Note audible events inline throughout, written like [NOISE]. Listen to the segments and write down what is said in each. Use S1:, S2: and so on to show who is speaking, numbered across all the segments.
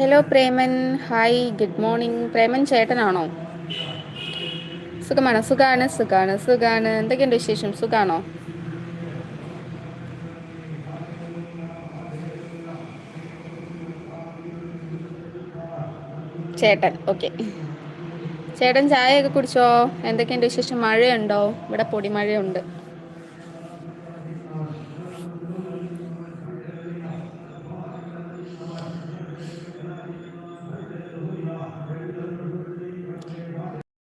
S1: Hello Preman. Hi good morning Preman ചേട്ടനാണോ? സുഖമാണോ? സുഖാണ് സുഖാണ് സുഖാണ്. എന്തൊക്കെയുണ്ട് വിശേഷം? സുഖാണോ? ചേട്ടൻ ഓക്കെ ചേട്ടൻ ചായയൊക്കെ കുടിച്ചോ? എന്തൊക്കെയുണ്ട് വിശേഷം? മഴയുണ്ടോ? ഇവിടെ പൊടിമഴയുണ്ട്.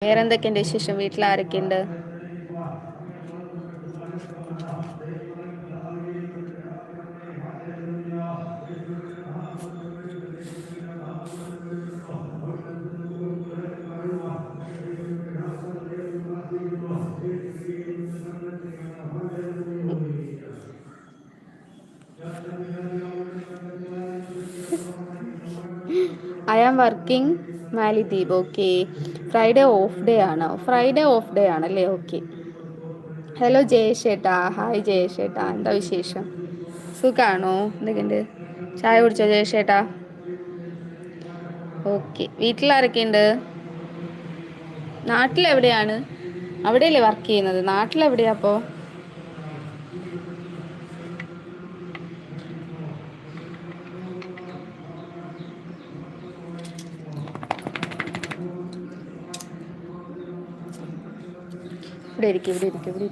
S1: വേറെ എന്തൊക്കെയുണ്ട് വിശേഷം? വീട്ടിൽ ആരൊക്കെയുണ്ട് ഐ ആം വർക്കിംഗ് മാലിദ്വീപ് ഓക്കെ ഫ്രൈഡേ ഓഫ് ഡേ ആണോ? ഫ്രൈഡേ ഓഫ് ഡേ ആണല്ലേ ഓക്കെ ഹലോ ജയേഷേട്ടാ ഹായ് ജയേഷേട്ടാ എന്താ വിശേഷം? സുഖാണോ? എന്തൊക്കെയുണ്ട് ചായ കുടിച്ചോ ജയേഷേട്ടാ ഓക്കെ വീട്ടിലാരൊക്കെയുണ്ട്? നാട്ടിലെവിടെയാണ്? അവിടെയല്ലേ വർക്ക് ചെയ്യുന്നത്? നാട്ടിലെവിടെയാ അപ്പോൾ ഇവിടെ ഇരിക്കും ഇവിടെ ഇരിക്കും ഇവിടെ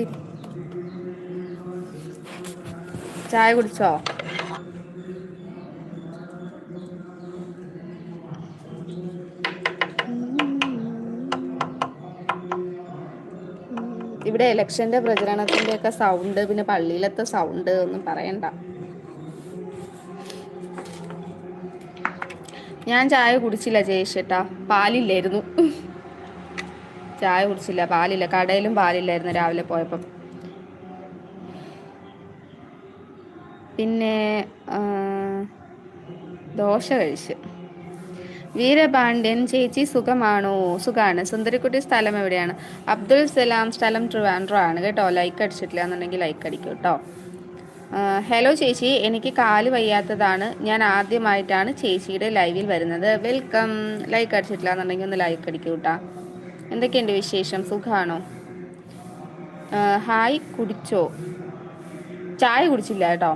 S1: ഇരിക്കും. ചായ കുടിച്ചോ? ഇവിടെ ഇലക്ഷന്റെ പ്രചരണത്തിന്റെ ഒക്കെ സൗണ്ട് പിന്നെ പള്ളിയിലത്തെ സൗണ്ട് ഒന്നും പറയണ്ട. ഞാൻ ചായ കുടിച്ചില്ല ജയേഷേട്ടാ പാലില്ലായിരുന്നു. ചായ കുടിച്ചില്ല പാലില്ല. കടയിലും പാലില്ലായിരുന്നു രാവിലെ പോയപ്പം. പിന്നെ ദോശ കഴിച്ച്. വീരപാണ്ഡ്യൻ ചേച്ചി സുഖമാണോ? സുഖമാണ് സുന്ദരിക്കുട്ടി സ്ഥലം എവിടെയാണ്? അബ്ദുൽ സലാം സ്ഥലം ട്രിവാൻഡ്രോ ആണ് കേട്ടോ. ലൈക്ക് അടിച്ചിട്ടില്ല എന്നുണ്ടെങ്കിൽ ലൈക്ക് അടിക്കും കേട്ടോ ഹലോ ചേച്ചി. എനിക്ക് കാൽ വയ്യാത്തതാണ്. ഞാൻ ആദ്യമായിട്ടാണ് ചേച്ചിയുടെ ലൈവിൽ വരുന്നത്. വെൽക്കം ലൈക്ക് അടിച്ചിട്ടില്ല എന്നുണ്ടെങ്കിൽ ഒന്ന് ലൈക്ക് അടിക്കൂ കേട്ടോ എന്തൊക്കെയുണ്ട് വിശേഷം? സുഖാണോ? ഹായ് കുടിച്ചോ? ചായ കുടിച്ചില്ല കേട്ടോ.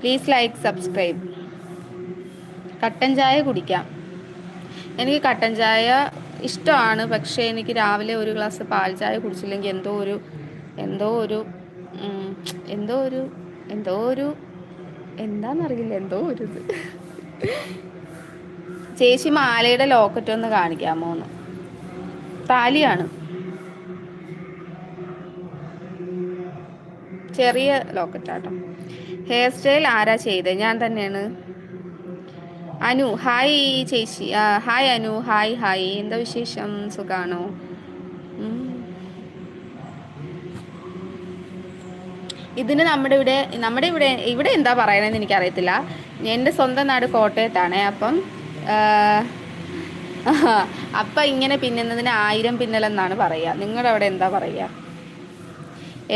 S1: പ്ലീസ് ലൈക്ക് സബ്സ്ക്രൈബ് കട്ടൻ ചായ കുടിക്കാം. എനിക്ക് കട്ടൻ ചായ ഇഷ്ടമാണ്. പക്ഷേ എനിക്ക് രാവിലെ ഒരു ഗ്ലാസ് പാൽ ചായ കുടിച്ചില്ലെങ്കിൽ എന്തോ ഒരു എന്തോ ഒരു എന്തോ ഒരു എന്തോ ഒരു എന്താണെന്നറിയില്ല എന്തോ ഒരു ഇത്. ചേച്ചി മാലയുടെ ലോക്കറ്റ് ഒന്ന് കാണിക്കാമോ എന്ന്. താലിയാണ്. ചെറിയ ലോക്കറ്റാട്ടോ. ഹെയർ സ്റ്റൈൽ ആരാ ചെയ്തത് ഞാൻ തന്നെയാണ്. അനു ഹായ് ചേച്ചി. ഹായ് അനു. Hi hi. എന്താ വിശേഷം? സുഖാണോ. ഇതിന് നമ്മുടെ ഇവിടെ നമ്മുടെ ഇവിടെ ഇവിടെ എന്താ പറയണതെന്ന് എനിക്കറിയത്തില്ല. എന്റെ സ്വന്തം നാട് കോട്ടയത്താണ്. അപ്പം [LAUGHS] അപ്പം ഇങ്ങനെ പിന്നുന്നതിന് ആയിരം പിന്നലെന്നാണ് പറയുക നിങ്ങളുടെ അവിടെ എന്താ പറയുക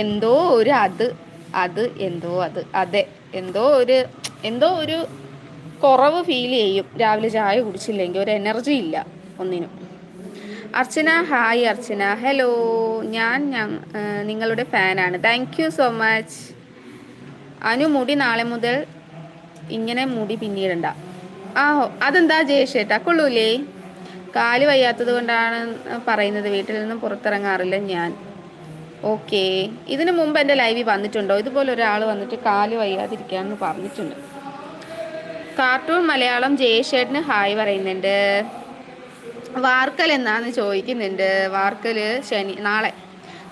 S1: എന്തോ ഒരു അത് അത് എന്തോ അത് അതെ. എന്തോ ഒരു എന്തോ ഒരു കുറവ് ഫീൽ ചെയ്യും. രാവിലെ ചായ കുടിച്ചില്ലെങ്കിൽ ഒരു എനർജി ഇല്ല ഒന്നിനും. അർച്ചന ഹായ് അർച്ചന. ഹലോ ഞാൻ നിങ്ങളുടെ ഫാനാണ് thank you so much Anu മുടി നാളെ മുതൽ ഇങ്ങനെ മുടി പിന്നീടണ്ട. ആഹോ അതെന്താ ജയേഷേട്ടാ കൊള്ളൂലേ? കാൽ വയ്യാത്തത് കൊണ്ടാണ് പറയുന്നത്. വീട്ടിൽ നിന്നും പുറത്തിറങ്ങാറില്ല ഞാൻ. ഓക്കെ. ഇതിനു മുമ്പ് എന്റെ ലൈവിൽ വന്നിട്ടുണ്ടോ? ഇതുപോലെ ഒരാൾ വന്നിട്ട് കാൽ വയ്യാതിരിക്കാമെന്ന് പറഞ്ഞിട്ടുണ്ട്. കാർട്ടൂൺ മലയാളം ജയേഷേട്ടന് ഹായ് പറയുന്നുണ്ട്. വാർക്കൽ എന്നാന്ന് ചോദിക്കുന്നുണ്ട്. വാർക്കൽ ശനി നാളെ.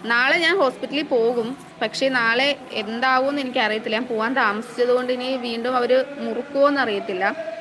S1: നാളെ ഞാൻ ഹോസ്പിറ്റലിൽ പോകും. പക്ഷേ നാളെ എന്താവുമെന്ന് എനിക്കറിയത്തില്ല. ഞാൻ പോകാൻ താമസിച്ചത് കൊണ്ട് ഇനി വീണ്ടും അവർ മുറുക്കുമോ എന്നറിയത്തില്ല